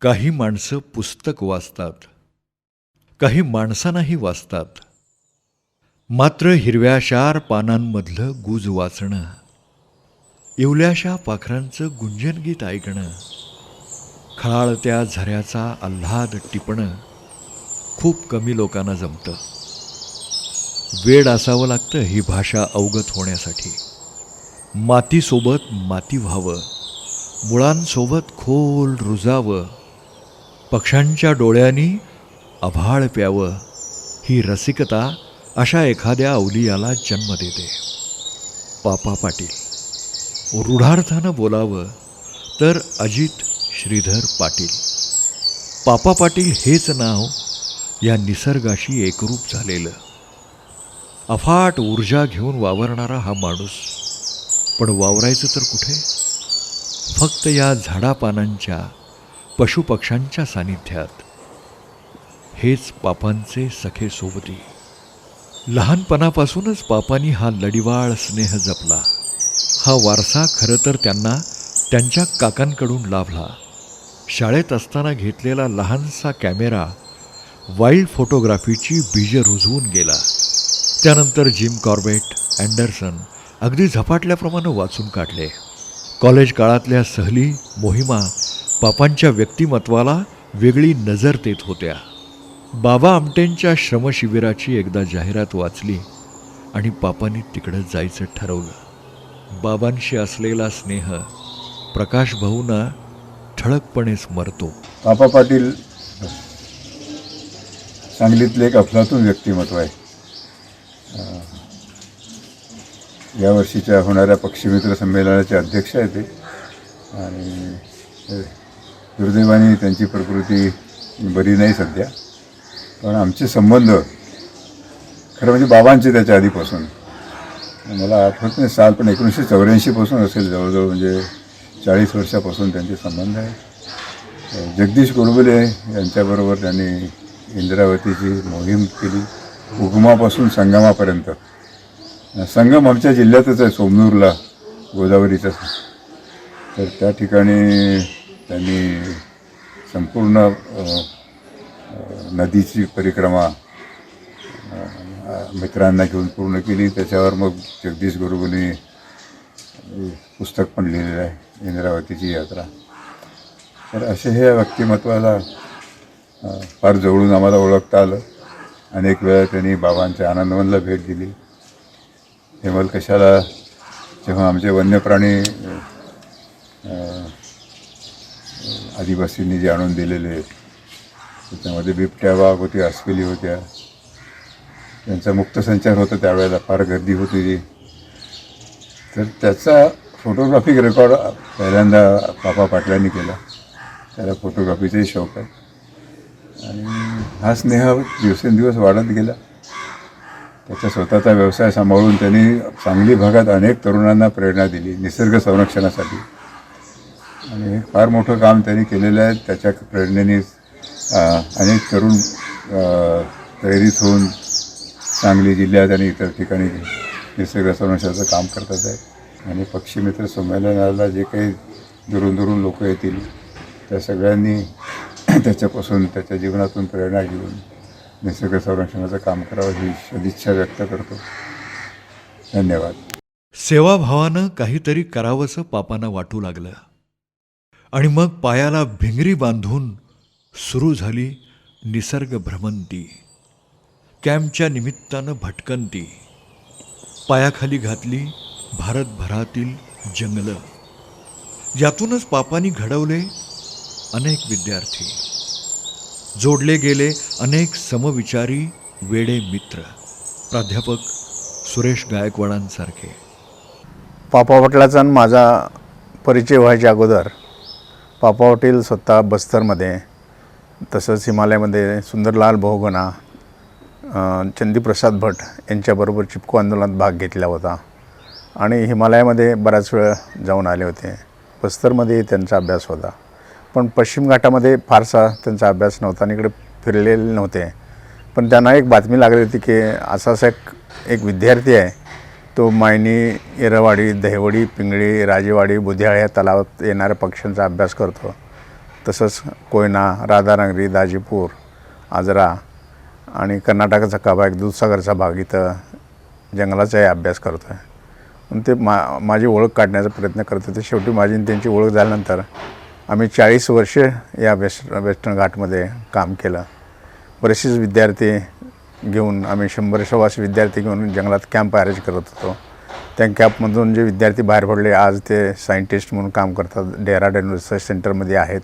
काही माणसं पुस्तक वाचतात काही माणसांनाही वाचतात. मात्र हिरव्याशार पानांमधलं गुज वाचणं येवल्याशा पाखरांचं गुंजनगीत ऐकणं खळाळत्या झऱ्याचा आल्हाद टिपणं खूप कमी लोकांना जमतं. वेड असावं लागतं ही भाषा अवगत होण्यासाठी. मातीसोबत माती व्हावं मुळांसोबत खोल रुजावं पक्ष्यांच्या डोळ्यांनी आभाळ प्यावं. ही रसिकता अशा एखाद्या अवलियाला जन्म देते. पापा पाटील. रूढार्थानं बोलावं तर अजित श्रीधर पाटील. पापा पाटील हेच नाव या निसर्गाशी एकरूप झालेलं. अफाट ऊर्जा घेऊन वावरणारा हा माणूस. पण वावरायचं तर कुठे? फक्त या झाडापानांच्या पशुपक्ष्यांच्या सानिध्यात. हेच पापांचे सखे सोबती. लहानपणापासूनच पापांनी हा लडिवाळ स्नेह जपला. हा वारसा खरं तर त्यांना त्यांच्या काकांकडून लाभला. शाळेत असताना घेतलेला लहानसा कॅमेरा वाईल्ड फोटोग्राफीची बीजं रुजवून गेला. त्यानंतर जिम कॉर्बेट अँडरसन अगदी झपाटल्याप्रमाणे वाचून काढले. कॉलेज काळातल्या सहली मोहिमा पापांच्या व्यक्तिमत्वाला वेगळी नजर देत होत्या. बाबा आमटेंच्या श्रमशिबिराची एकदा जाहिरात वाचली आणि पापांनी तिकडं जायचं ठरवलं. बाबांशी असलेला स्नेह प्रकाश भाऊना ठळकपणे स्मरतो पापा पाटील सांगलीतले एक अफलातून व्यक्तिमत्व आहे. यावर्षीच्या होणाऱ्या पक्षीमित्र संमेलनाचे अध्यक्ष आहे ते. आणि दुर्दैवाने त्यांची प्रकृती बरी नाही सध्या. पण आमचे संबंध खरं म्हणजे बाबांचे त्याच्या आधीपासून. मला आठवत नाही साल पण एकोणीसशे चौऱ्याऐंशीपासून असेल जवळजवळ म्हणजे चाळीस वर्षापासून त्यांचे संबंध आहे. जगदीश गोडबोले यांच्याबरोबर त्यांनी इंद्रावतीची मोहीम केली. उगमापासून संगमापर्यंत. संगम आमच्या जिल्ह्यातच आहे सोमनूरला गोदावरीचा. तर त्या ठिकाणी त्यांनी संपूर्ण नदीची परिक्रमा मित्रांना घेऊन पूर्ण केली. त्याच्यावर मग जगदीश गुरुगुनी पुस्तक पण लिहिलेलं आहे इंद्रावतीची यात्रा. तर असे हे व्यक्तिमत्वाला फार जवळून आम्हाला ओळखता आलं. अनेक वेळा त्यांनी बाबांच्या आनंदवनला भेट दिली. हेमल कशाला? जेव्हा आमचे वन्यप्राणी आदिवासींनी जे आणून दिलेले त्याच्यामध्ये बिबट्या वाघ होती अस्पिली होत्या. त्यांचा मुक्तसंचार होता त्यावेळेला फार गर्दी होती ती. तर त्याचा फोटोग्राफिक रेकॉर्ड पहिल्यांदा पापा पाटलांनी केला. त्याला फोटोग्राफीचाही शौक आहे. आणि हा स्नेह दिवसेंदिवस वाढत गेला. त्याचा स्वतःचा व्यवसाय सांभाळून त्यांनी सांगली भागात अनेक तरुणांना प्रेरणा दिली निसर्ग संरक्षणासाठी. आणि फार मोठं काम त्यांनी केलेलं आहे. त्याच्या प्रेरणेने अनेक तरुण प्रेरित होऊन सांगली जिल्ह्यात आणि इतर ठिकाणी निसर्ग संरक्षणाचं काम करतात आहे. आणि पक्षीमित्र संमेलनाला जे काही दुरून दुरून लोक येतील त्या सगळ्यांनी त्याच्यापासून त्याच्या जीवनातून प्रेरणा घेऊन निसर्ग संरक्षणाचं काम करावं ही सदिच्छा व्यक्त करतो. धन्यवाद. सेवाभावानं काहीतरी करावंसं पापांना वाटू लागलं. आणि मग पायाला भिंगरी बांधून सुरू झाली निसर्ग भ्रमंती. कॅम्पच्या निमित्तानं भटकंती. पायाखाली घातली भारतभरातील जंगलं. यातूनच पापांनी घडवले अनेक विद्यार्थी. जोडले गेले अनेक समविचारी वेडे मित्र. प्राध्यापक सुरेश गायकवाडांसारखे. पापा पाटलाचा आणि माझा परिचय व्हायच्या अगोदर पापा स्वतः बस्तरमध्ये तसंच हिमालयामध्ये सुंदरलाल बहुगणा चंदीप्रसाद भट यांच्याबरोबर चिपको आंदोलनात भाग घेतला होता. आणि हिमालयामध्ये बराच वेळ जाऊन आले होते. बस्तरमध्ये त्यांचा अभ्यास होता. पण पश्चिम घाटामध्ये फारसा त्यांचा अभ्यास नव्हता आणि इकडे फिरलेले नव्हते. पण त्यांना एक बातमी लागली होती की असा असा एक एक विद्यार्थी आहे तो मायनी येरवाडी दहिवडी पिंगळी राजेवाडी बुधियाळ या तलावात येणाऱ्या पक्ष्यांचा अभ्यास करतो. तसंच कोयना राधानगरी दाजीपूर आजरा आणि कर्नाटकाचा का एक दूधसागरचा भाग इथं जंगलाचाही अभ्यास करतो आहे ते मा माझी ओळख काढण्याचा प्रयत्न करतो तर शेवटी माझी त्यांची ओळख झाल्यानंतर आम्ही चाळीस वर्षे या वेस्ट वेस्टर्न घाटमध्ये काम केलं. बरेचसेच विद्यार्थी घेऊन आम्ही शंभर सव्वाशे विद्यार्थी घेऊन जंगलात कॅम्प अरेंज करत होतो. त्या कॅम्पमधून जे विद्यार्थी बाहेर पडले आज ते सायंटिस्ट म्हणून काम करतात. डेहराडून रिसर्च सेंटरमध्ये आहेत.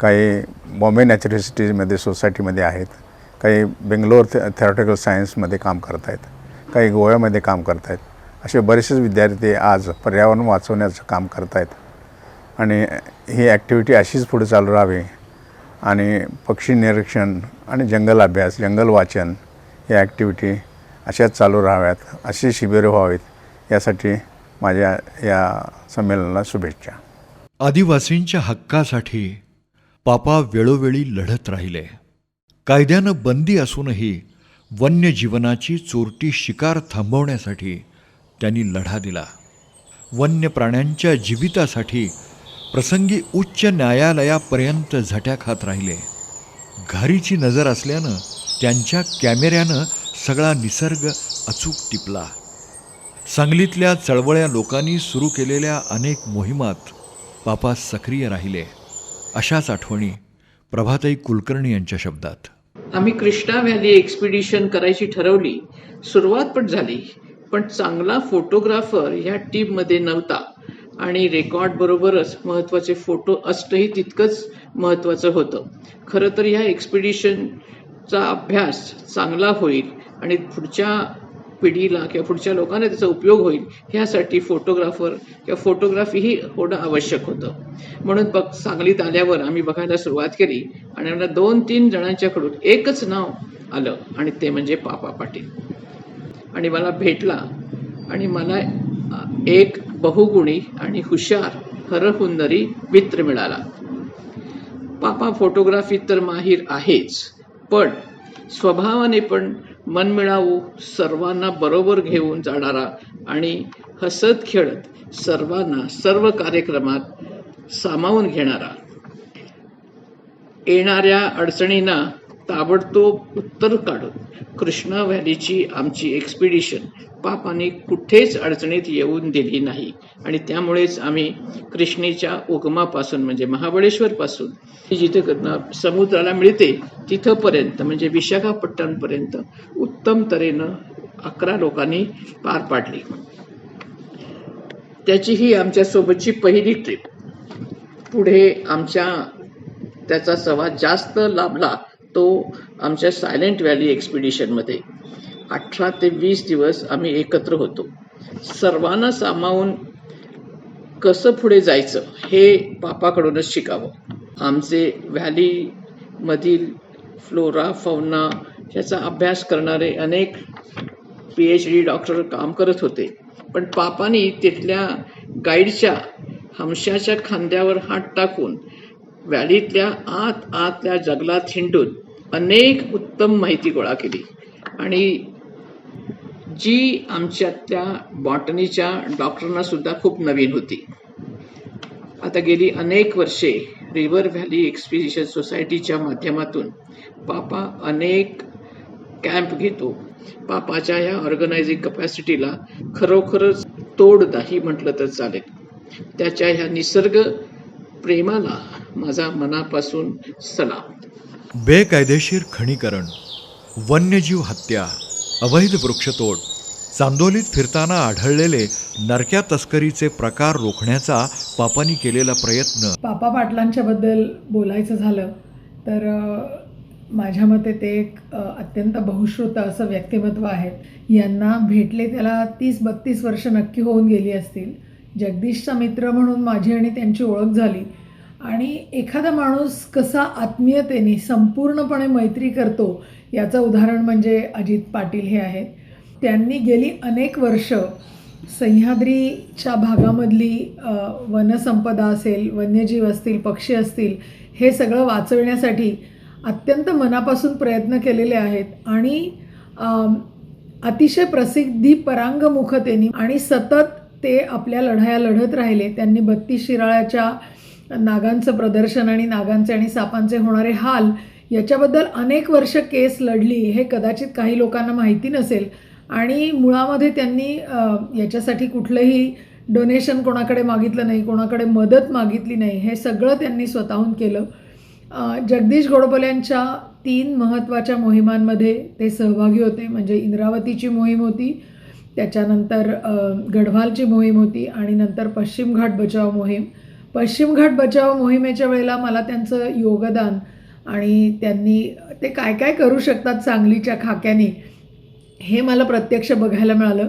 काही बॉम्बे नॅचरलिस्टीमध्ये सोसायटीमध्ये आहेत. काही बेंगलोर थे थेरॉटिकल सायन्समध्ये काम करत आहेत काही गोव्यामध्ये काम करत आहेत असे बरेचसेच विद्यार्थी आज पर्यावरण वाचवण्याचं काम करत आहेत आणि ही ॲक्टिव्हिटी अशीच पुढे चालू राहावी आणि पक्षी निरीक्षण आणि जंगल अभ्यास जंगल वाचन या ॲक्टिव्हिटी अशाच चालू राहाव्यात अशी शिबिरं व्हावीत यासाठी माझ्या या संमेलनाला शुभेच्छा. आदिवासींच्या हक्कासाठी पापा वेळोवेळी लढत राहिले. कायद्यानं बंदी असूनही वन्यजीवनाची चोरटी शिकार थांबवण्यासाठी त्यांनी लढा दिला. वन्य प्राण्यांच्या जीवितासाठी प्रसंगी उच्च न्यायालयापर्यंत झट्या खात राहिले. घारीची नजर असल्यानं त्यांच्या कॅमेऱ्यानं सगळा निसर्ग अचूक टिपला. सांगलीतल्या चळवळ्या लोकांनी सुरू केलेल्या अनेक मोहिमात पापा सक्रिय राहिले. अशाच आठवणी प्रभाताई कुलकर्णी यांच्या शब्दात. आम्ही कृष्णा व्हॅली एक्सपिडिशन करायची ठरवली. सुरुवात पण झाली. पण चांगला फोटोग्राफर ह्या टीममध्ये नव्हता. आणि रेकॉर्ड बरोबरच महत्त्वाचे फोटो असणंही तितकंच महत्त्वाचं होतं. खरं तर ह्या एक्सपिडिशनचा अभ्यास चांगला होईल आणि पुढच्या पिढीला किंवा पुढच्या लोकांना त्याचा उपयोग होईल ह्यासाठी फोटोग्राफर किंवा फोटोग्राफीही होणं आवश्यक होतं. म्हणून बघ सांगलीत आल्यावर आम्ही बघायला सुरुवात केली आणि आम्हाला दोन तीन जणांच्याकडून एकच नाव आलं आणि ते म्हणजे पापा पाटील. आणि मला भेटला आणि मला एक बहुगुणी आणि हुशार हरहुन्नरी मित्र मिळाला. पापा फोटोग्राफीत तर माहीर आहेच पण स्वभावाने पण मनमिळावू सर्वांना बरोबर घेऊन जाणारा आणि हसत खेळत सर्वांना सर्व कार्यक्रमात सामावून घेणारा. येणाऱ्या अडचणींना ताबडतोब उत्तर काढून कृष्णा व्हॅलीची आमची एक्सपिडिशन पापाने कुठेच अडचणीत येऊन दिली नाही. आणि त्यामुळेच आम्ही कृष्णेच्या उगमापासून म्हणजे महाबळेश्वरपासून जिथे समुद्राला मिळते तिथंपर्यंत म्हणजे विशाखापट्टणपर्यंत उत्तम तऱ्हेनं अकरा लोकांनी पार पाडली. त्याची ही आमच्यासोबतची पहिली ट्रिप पुढे आमच्या त्याचा सवा जास्त लाभला तो आमच्या सायलेंट व्हॅली एक्सपिडिशनमध्ये अठरा ते वीस दिवस आम्ही एकत्र होतो. सर्वांना सामावून कसं पुढे जायचं हे पापाकडूनच शिकावं. आमचे व्हॅलीमधील फ्लोरा फौना ह्याचा अभ्यास करणारे अनेक पी एच डी डॉक्टर काम करत होते. पण पापानी तिथल्या गाईडच्या हमशाच्या खांद्यावर हात टाकून व्हॅलीतल्या आत आतल्या जंगलात हिंडून अनेक उत्तम माहिती गोळा केली. आणि जी आमच्यातल्या बॉटनीच्या डॉक्टरांना सुद्धा खूप नवीन होती. आता गेली अनेक वर्षे रिव्हर व्हॅली एक्सपिडिशन सोसायटीच्या माध्यमातून पापा अनेक कॅम्प घेतो. पापाच्या या ऑर्गनायझिंग कपॅसिटीला खरोखरच तोड नाही म्हटलं तर चालेल. त्याच्या ह्या निसर्ग प्रेमाला माझा मनापासून सलाम. बेकायदेशीर खणीकरण वन्यजीव हत्या अवैध वृक्षतोड चांदोलीत फिरताना आढळलेले नरक्या तस्करीचे प्रकार रोखण्याचा पापानी केलेला प्रयत्न. पापा पाटलांच्याबद्दल बोलायचं झालं तर माझ्या मते ते एक अत्यंत बहुश्रुत असं व्यक्तिमत्व आहेत यांना भेटले त्याला तीस बत्तीस वर्ष नक्की होऊन गेली असतील. जगदीशचा मित्र म्हणून माझी आणि त्यांची ओळख झाली. आणि एखादा माणूस कसा आत्मीयतेने संपूर्णपणे मैत्री करतो याचं उदाहरण म्हणजे अजित पाटील हे आहेत. त्यांनी गेली अनेक वर्ष सह्याद्रीच्या भागामधली वनसंपदा असेल वन्यजीव असतील पक्षी असतील हे सगळं वाचवण्यासाठी अत्यंत मनापासून प्रयत्न केलेले आहेत आणि अतिशय प्रसिद्धी परांगमुखतेने आणि सतत ते आपल्या लढाया लढत राहिले. त्यांनी बत्तीस शिराळ्याच्या नागांचं प्रदर्शन आणि नागांचे आणि सापांचे होणारे हाल याच्याबद्दल अनेक वर्ष केस लढली हे कदाचित काही लोकांना माहिती नसेल. आणि मुळामध्ये त्यांनी याच्यासाठी कुठलंही डोनेशन कोणाकडे मागितलं नाही कोणाकडे मदत मागितली नाही हे सगळं त्यांनी स्वतःहून केलं. जगदीश गोडबोल्यांच्या तीन महत्त्वाच्या मोहिमांमध्ये ते सहभागी होते म्हणजे इंद्रावतीची मोहीम होती त्याच्यानंतर गढवालची मोहीम होती आणि नंतर पश्चिम घाट बचाव मोहीम. पश्चिम घाट बचाव मोहिमेच्या वेळेला मला त्यांचं योगदान आणि त्यांनी ते काय काय करू शकतात सांगलीच्या खाक्याने हे मला प्रत्यक्ष बघायला मिळालं.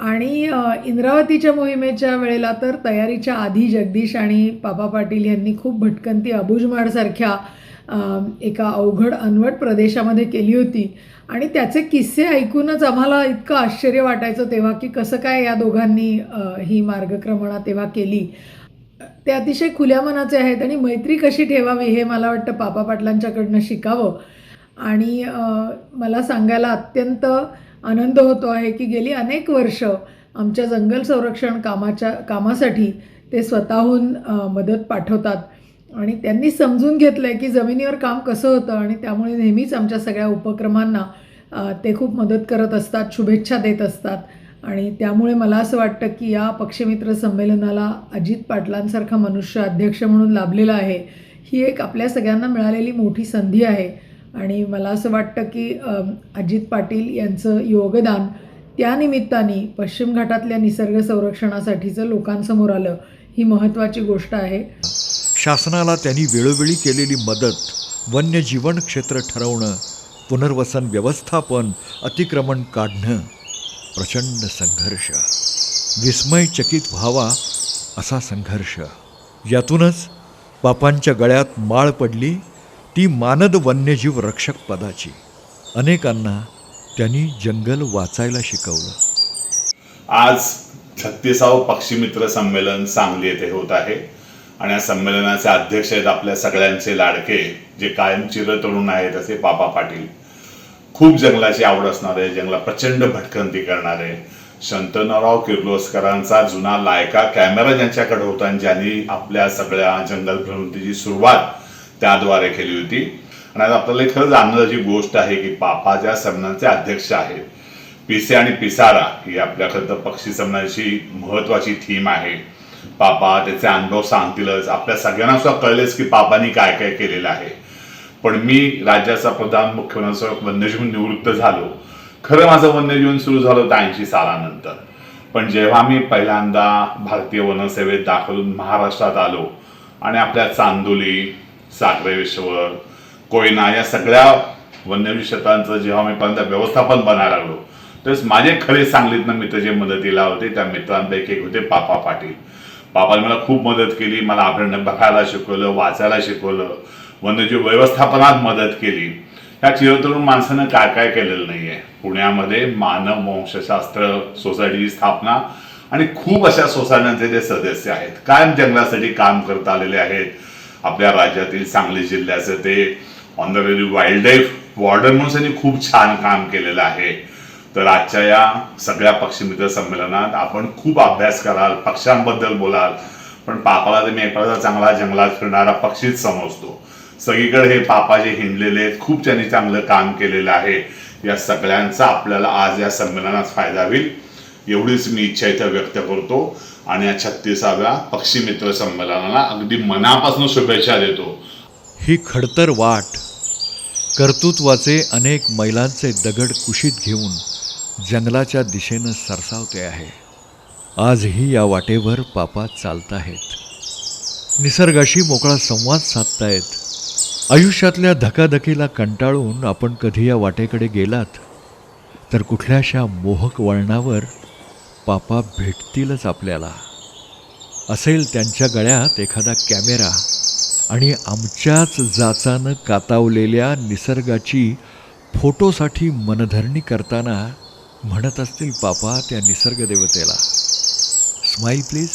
आणि इंद्रावतीच्या मोहिमेच्या वेळेला तर तयारीच्या आधी जगदीश आणि पापा पाटील यांनी खूप भटकंती अबुजमाडसारख्या एका अवघड अनवट प्रदेशामध्ये केली होती. आणि त्याचे किस्से ऐकूनच आम्हाला इतकं आश्चर्य वाटायचं तेव्हा की कसं काय या दोघांनी ही मार्गक्रमणा तेव्हा केली. ते अतिशय खुल्या मनाचे आहेत आणि मैत्री कशी ठेवावी हे मला वाटतं पापा पाटलांच्याकडनं शिकावं. आणि मला सांगायला अत्यंत आनंद होतो आहे की गेली अनेक वर्ष आमच्या जंगल संरक्षण कामाच्या कामासाठी ते स्वतःहून मदत पाठवतात. आणि त्यांनी समजून घेतलं आहे की जमिनीवर काम कसं होतं आणि त्यामुळे नेहमीच आमच्या सगळ्या उपक्रमांना ते खूप मदत करत असतात शुभेच्छा देत असतात. आणि त्यामुळे मला असं वाटतं की या पक्षमित्र संमेलनाला अजित पाटलांसारखा मनुष्य अध्यक्ष म्हणून लाभलेला आहे ही एक आपल्या सगळ्यांना मिळालेली मोठी संधी आहे. आणि मला असं वाटतं की अजित पाटील यांचं योगदान त्या निमित्ताने पश्चिम घाटातल्या निसर्ग संरक्षणासाठीचं लोकांसमोर आलं ही महत्त्वाची गोष्ट आहे. शासनाला त्यांनी वेळोवेळी केलेली मदत वन्यजीवन क्षेत्र ठरवणं पुनर्वसन व्यवस्थापन अतिक्रमण काढणं प्रचंड संघर्ष. विस्मयचकित व्हावा असा संघर्ष. यातूनच पापांच्या गळ्यात माळ पडली ती मानद वन्यजीव रक्षक पदाची. अनेकांना त्यांनी जंगल वाचायला शिकवलं. आज छत्तीसावं पक्षीमित्र संमेलन सांगली येथे होत आहे. आणि या संमेलनाचे अध्यक्ष आहेत आपल्या सगळ्यांचे लाडके जे कायम चिरतरुण आहेत असे पापा पाटील. खूप जंगलाची आवड असणारे जंगला प्रचंड भटकंती करणारे शंतनराव किर्लोस्करांचा जुना लायका कॅमेरा ज्यांच्याकडे होता आणि ज्यांनी आपल्या सगळ्या जंगल प्रवृत्तीची सुरुवात त्याद्वारे केली होती. आणि आज आपल्याला खरंच आनंदाची गोष्ट आहे की पापाच्या ज्या अध्यक्ष आहेत पिसे आणि पिसारा ही आपल्या खरं तर पक्षी संमेलनाची महत्वाची थीम आहे. पापा त्याचे अनुभव सांगतीलच. आपल्या सगळ्यांना सुद्धा कळलेच की पापांनी काय काय केलेलं आहे. पण मी राज्याचा प्रधान मुख्यमंत्री वन्यजीवन निवृत्त झालो. खरं माझं वन्यजीवन सुरू झालं होतं ऐंशी सालानंतर. पण जेव्हा मी पहिल्यांदा भारतीय वनसेवेत दाखलून महाराष्ट्रात आलो आणि आपल्या चांदोली साखरेश्वर कोयना या सगळ्या वन्यजीव क्षेत्रांचं जेव्हा मी पहिल्यांदा व्यवस्थापन बनायला लागलो तेच माझे खरे सांगलीतनं मित्र जे मदतीला होते त्या मित्रांपैकी एक होते पापा पाटील. पापाने मला खूप मदत केली मला अभयारण्य बघायला शिकवलं वाचायला शिकवलं. वन्यजीव व्यवस्थापनात मदत केली. या चिरतरुण माणसानं काय काय केलेलं नाहीये. पुण्यामध्ये मानव वंशशास्त्र सोसायटीची स्थापना आणि खूप अशा सोसायट्यांचे जे सदस्य आहेत. कायम जंगलासाठी काम करत आलेले आहेत. आपल्या राज्यातील सांगली जिल्ह्याचं ते ऑनरेरी वाईल्ड लाईफ वॉर्डन म्हणून त्यांनी खूप छान काम केलेलं आहे. तर आजच्या या सगळ्या पक्षीमित्र संमेलनात आपण खूप अभ्यास कराल पक्ष्यांबद्दल बोलाल. पण पापाला तुम्ही एखादा चांगला जंगलात फिरणारा पक्षीच समजतो. सगळीकडे हे पापा जे हिंडलेले आहेत खूप त्यांनी चांगलं काम केलेलं आहे या सगळ्यांचा आपल्याला आज या संमेलनात फायदा होईल एवढीच मी इच्छा इथं व्यक्त करतो. आणि या छत्तीसाव्या पक्षी मित्र संमेलनाला अगदी मनापासून शुभेच्छा देतो. ही खडतर वाट कर्तृत्वाचे अनेक मैलांचे दगड कुशीत घेऊन जंगलाच्या दिशेनं सरसावते आहे. आजही या वाटेवर पापा चालताहेत. निसर्गाशी मोकळा संवाद साधतायत आयुष्यातल्या धकाधकीला कंटाळून आपण कधी या वाटेकडे गेलात तर कुठल्याशा मोहक वळणावर पापा भेटतीलच आपल्याला. असेल त्यांच्या गळ्यात एखादा कॅमेरा आणि आमच्याच जाचानं कातावलेल्या निसर्गाची फोटोसाठी मनधरणी करताना म्हणत असतील पापा त्या निसर्गदेवतेला. Smile please